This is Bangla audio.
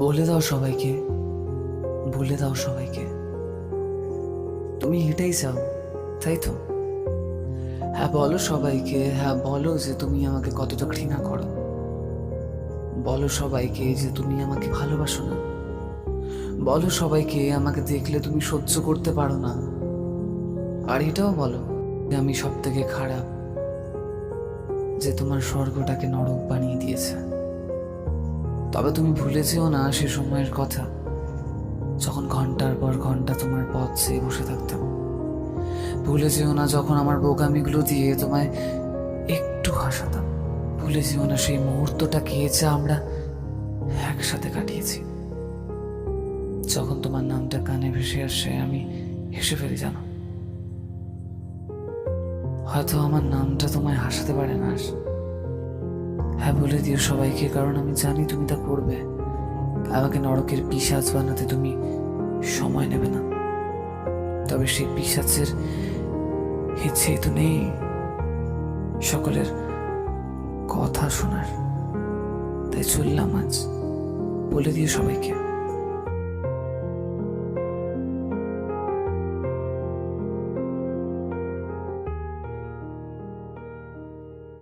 বলে দাও সবাইকে। বলে দাও সবাইকে। তুমি এটাই চাও, তাই তো? হ্যাঁ বলো সবাইকে। হ্যাঁ বলো যে তুমি আমাকে কতটা ঘৃণা করো। বলো সবাইকে যে তুমি আমাকে ভালোবাসো না। বলো সবাইকে, আমাকে দেখলে তুমি সহ্য করতে পারো না। আর এটাও বলো যে আমি সব থেকে খারাপ, যে তোমার স্বর্গটাকে নরক বানিয়ে দিয়েছে। তবে তুমি ভুলে যেও না সে সময়ের কথা। যখন ঘণ্টার পর ঘণ্টা তোমার পথ চেয়ে বসে থাকতাম। ভুলে যেও না যখন আমার বোকামিগুলো দিয়ে তোমায় একটু হাসাতাম। ভুলে যেও না সেই মুহূর্তটাকে যা আমরা একসাথে কাটিয়েছি। যখন তোমার নামটা কানে ভেসে আসে, আমি হেসে ফেলি, জানো? হয়তো আমার নামটা তোমায় হাসাতে পারে না হ্যাঁ বলে দিও সবাইকে, কারণ আমি জানি তুমি তা করবে। আমাকে নরকের পিসাজ বানাতে তুমি সময় নেবে না। তবে সেই পিসাচের ইচ্ছেই তো নেই সকলের কথা শোনার। তাই চললাম আজ। বলে দিও সবাইকে।